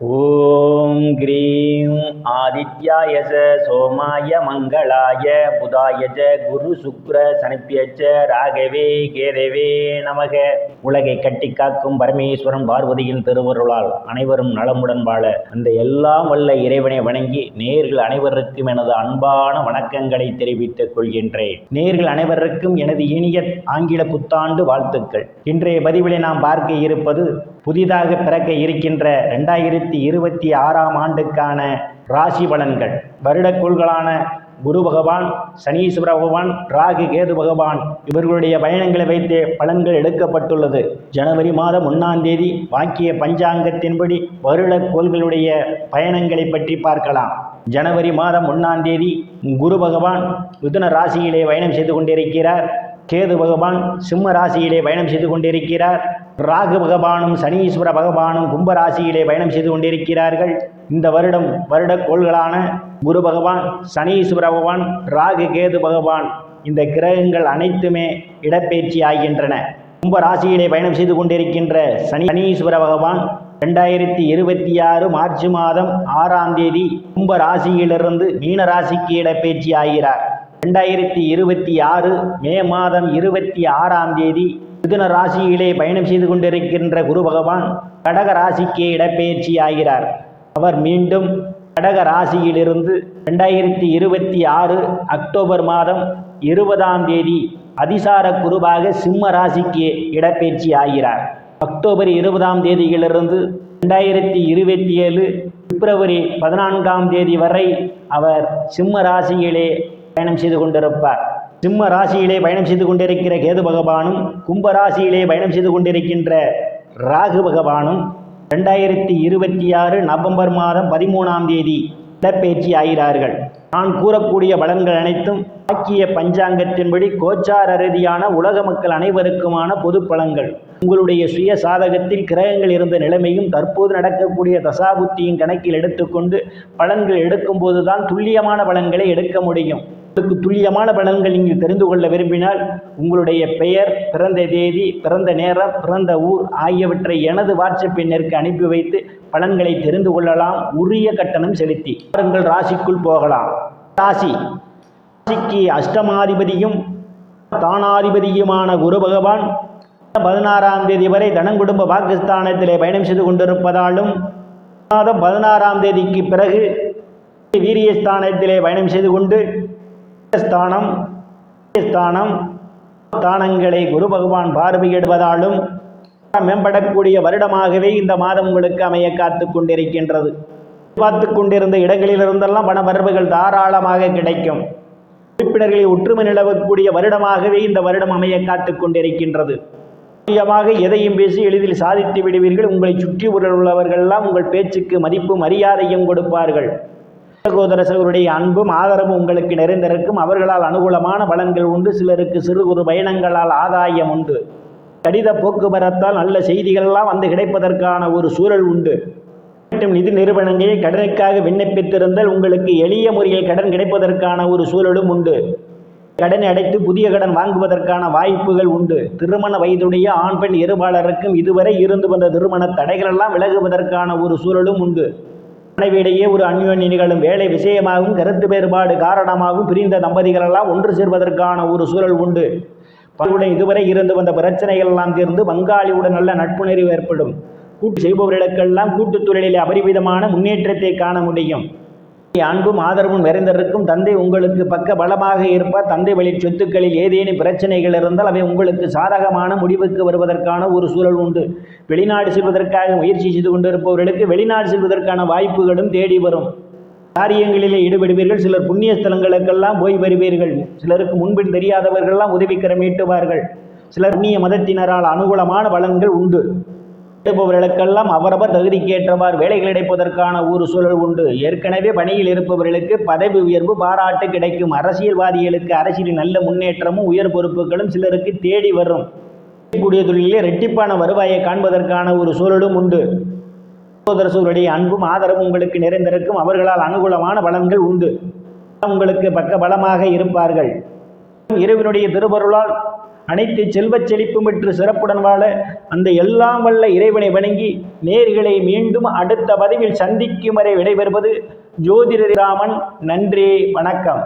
ஓம் cream ஆதித்யாய ச சோமாய மங்களாய புதாய ச குரு சுக்ர சனிப்பிய ராகவே கேதவே நமக. உலகை கட்டி காக்கும் பரமேஸ்வரன் பார்வதியின் திருவருளால் அனைவரும் நலமுடன் வாழ அந்த எல்லாம் வல்ல இறைவனை வணங்கி நேர்கள் அனைவருக்கும் எனது அன்பான வணக்கங்களை தெரிவித்துக் கொள்கின்றேன். நேர்கள் அனைவருக்கும் எனது இனிய ஆங்கில புத்தாண்டு வாழ்த்துக்கள். இன்றைய பதிவிலை நாம் பார்க்க இருப்பது புதிதாக பிறக்க இருக்கின்ற ரெண்டாயிரத்தி இருபத்தி ஆறாம் ஆண்டுக்கான ராசி பலன்கள். வருடக்கோள்களான குரு பகவான் சனீஸ்வர பகவான் ராகு கேது பகவான் இவர்களுடைய பயணங்களை வைத்தே பலன்கள் எடுக்கப்பட்டுள்ளது. ஜனவரி மாதம் ஒன்றாம் தேதி வாக்கிய பஞ்சாங்கத்தின்படி வருட கோள்களுடைய பயணங்களை பற்றி பார்க்கலாம். ஜனவரி மாதம் ஒன்றாம் தேதி குரு பகவான் மிதுன ராசியிலே பயணம் செய்து கொண்டிருக்கிறார். கேது பகவான் சிம்ம ராசியிலே பயணம் செய்து கொண்டிருக்கிறார். ராகு பகவானும் சனீஸ்வர பகவானும் கும்ப ராசியிலே பயணம் செய்து கொண்டிருக்கிறார்கள். இந்த வருடம் வருட கோள்களான குரு பகவான் சனீஸ்வர பகவான் ராகு கேது பகவான் இந்த கிரகங்கள் அனைத்துமே இடப்பெயர்ச்சி ஆகின்றன. கும்ப ராசியிலே பயணம் செய்து கொண்டிருக்கின்ற சனி சனீஸ்வர பகவான் ரெண்டாயிரத்தி இருபத்தி ஆறு மார்ச் மாதம் ஆறாம் தேதி கும்ப ராசியிலிருந்து மீன ராசிக்கு இடப்பெயர்ச்சி ஆகிறார். ரெண்டாயிரத்தி இருபத்தி ஆறு மே மாதம் இருபத்தி ஆறாம் தேதி மிதுன ராசியிலே பயணம் செய்து கொண்டிருக்கின்ற குரு பகவான் கடக ராசிக்கு இடப்பெயர்ச்சி ஆகிறார். அவர் மீண்டும் கடக ராசியிலிருந்து ரெண்டாயிரத்தி இருபத்தி ஆறு அக்டோபர் மாதம் இருபதாம் தேதி அதிசார குருவாக சிம்ம ராசிக்கு இடப்பெயர்ச்சி ஆகிறார். அக்டோபர் இருபதாம் தேதியிலிருந்து ரெண்டாயிரத்தி இருபத்தி ஏழு பிப்ரவரி பதினான்காம் தேதி வரை அவர் சிம்ம ராசியிலே பயணம் செய்து கொண்டிருப்பார். சிம்ம ராசியிலே பயணம் செய்து கொண்டிருக்கிற கேது பகவானும் கும்ப ராசியிலே பயணம் செய்து கொண்டிருக்கின்ற ராகு பகவானும் ரெண்டாயிரத்தி இருபத்தி ஆறு நவம்பர் மாதம் பதிமூணாம் தேதி இடப்பெயர்ச்சி ஆகிறார்கள். நான் கூறக்கூடிய பலன்கள் அனைத்தும் ஆக்கிய பஞ்சாங்கத்தின்படி கோச்சார ரீதியான உலக மக்கள் அனைவருக்குமான பொது பலன்கள். உங்களுடைய சுய சாதகத்தில் கிரகங்கள் இருந்த நிலைமையும் தற்போது நடக்கக்கூடிய தசாபுத்தியின் கணக்கில் எடுத்துக்கொண்டு பலன்கள் எடுக்கும்போது தான் துல்லியமான பலன்களை எடுக்க முடியும். உங்களுக்கு துல்லியமான பலன்கள் நீங்கள் தெரிந்து கொள்ள விரும்பினால் உங்களுடைய பெயர் பிறந்த தேதி பிறந்த நேரம் பிறந்த ஊர் ஆகியவற்றை எனது வாட்ஸ்அப் எண்ணிற்கு அனுப்பி வைத்து பலன்களை தெரிந்து கொள்ளலாம். உரிய கட்டணம் செலுத்தி உங்கள் ராசிக்குள் போகலாம். ராசி. ராசிக்கு அஷ்டமாதிபதியும் தானாதிபதியுமான குரு பகவான் பதினாறாம் தேதி வரை தனங்குடும்ப பாகிஸ்தானத்திலே பயணம் செய்து கொண்டிருப்பதாலும் மாதம் பதினாறாம் தேதிக்கு பிறகு வீரியஸ்தானத்திலே பயணம் செய்து கொண்டு ஸ்தானம் ஸ்தானம் ஸ்தானங்களை குரு பகவான் பார்வையிடுவதாலும் மேம்படக்கூடிய வருடமாகவே இந்த மாதம் உங்களுக்கு அமைய காத்து கொண்டிருக்கின்றது. பார்த்து கொண்டிருந்த இடங்களிலிருந்தெல்லாம் பண வரவுகள் தாராளமாக கிடைக்கும். உறுப்பினர்களை ஒற்றுமை நிலவக்கூடிய வருடமாகவே இந்த வருடம் அமைய காத்து கொண்டிருக்கின்றது. முக்கியமாக எதையும் பேசி எளிதில் சாதித்து விடுவீர்கள். உங்களை சுற்றி உள்ளவர்கள்லாம் உங்கள் பேச்சுக்கு மதிப்பு மரியாதையும் கொடுப்பார்கள். சகோதர சகோதரிய அன்பும் ஆதரவும் உங்களுக்கு நிறைந்திருக்கும். அவர்களால் அனுகூலமான பலன்கள் உண்டு. சிலருக்கு சிறு குறு பயணங்களால் ஆதாயம் உண்டு. கடித போக்குவரத்தால் நல்ல செய்திகள்லாம் வந்து கிடைப்பதற்கான ஒரு சூழல் உண்டு. மற்றும் நிதி நிறுவனங்களை கடனுக்காக விண்ணப்பித்திருந்தால் உங்களுக்கு எளிய முறையில் கடன் கிடைப்பதற்கான ஒரு சூழலும் உண்டு. கடனை அடைத்து புதிய கடன் வாங்குவதற்கான வாய்ப்புகள் உண்டு. திருமண வயதுடைய ஆண் பெண் இருபாளருக்கும் இதுவரை இருந்து வந்த திருமண தடைகளெல்லாம் விலகுவதற்கான ஒரு சூழலும் உண்டு. மனைவியிடையே ஒரு அந்யோன்ய நிகழும் வேலை விஷயமாகவும் கருத்து வேறுபாடு காரணமாகவும் பிரிந்த தம்பதிகளெல்லாம் ஒன்று சேர்வதற்கான ஒரு சூழல் உண்டு. பலருடன் இதுவரை இருந்து வந்த பிரச்சனைகள் எல்லாம் தீர்ந்து பங்காளியுடன் நல்ல நட்புணர்வு ஏற்படும். கூட்டு செய்பவர்களுக்கெல்லாம் கூட்டுத் தொழிலில் அபரிவிதமான முன்னேற்றத்தை காண முடியும். அன்பும் ஆதரவும் நிறைந்திருக்கும். தந்தை உங்களுக்கு பக்க பலமாக இருப்பார். தந்தை வழி சொத்துக்களில் ஏதேனும் பிரச்சனைகள் இருந்தால் அவை உங்களுக்கு சாதகமான முடிவுக்கு வருவதற்கான ஒரு சூழல் உண்டு. வெளிநாடு செல்வதற்காக முயற்சி செய்து கொண்டிருப்பவர்களுக்கு வெளிநாடு செல்வதற்கான வாய்ப்புகளும் தேடி வரும். காரியங்களிலே ஈடுபடுவீர்கள். சிலர் புண்ணிய ஸ்தலங்களுக்கெல்லாம் போய் வருவீர்கள். சிலருக்கு முன்பின் தெரியாதவர்கள்லாம் உதவிக்கரம் ஈட்டுவார்கள் சிலர் புண்ணிய மதத்தினரால் அனுகூலமான பலன்கள் உண்டு. எட்டுபவர்களுக்கெல்லாம் அவரவர் தகுதிக்கேற்றவாறு வேலைகள் கிடைப்பதற்கான ஒரு சூழல் உண்டு. ஏற்கனவே பணியில் இருப்பவர்களுக்கு பதவி உயர்வு பாராட்டு கிடைக்கும். அரசியல்வாதிகளுக்கு அரசியலில் நல்ல முன்னேற்றமும் உயர் பொறுப்புகளும் சிலருக்கு தேடி வரும். கூடிய தொழிலே ரெட்டிப்பான வருவாயை காண்பதற்கான ஒரு சூழலும் உண்டு. சகோதர அன்பும் ஆதரவும் உங்களுக்கு நிறைந்திருக்கும். அவர்களால் அனுகூலமான பலன்கள் உண்டு. உங்களுக்கு பக்க பலமாக இருப்பார்கள். இரவினுடைய திருவருளால் அனைத்து செல்வச் செழிப்பும் பெற்று சிறப்புடன் வாழ அந்த எல்லாம் வல்ல இறைவனை வணங்கி நேர்களை மீண்டும் அடுத்த பதிவில் சந்திக்கும் வரை விடைபெறுவது ஜோதிடராமன் நன்றி வணக்கம்.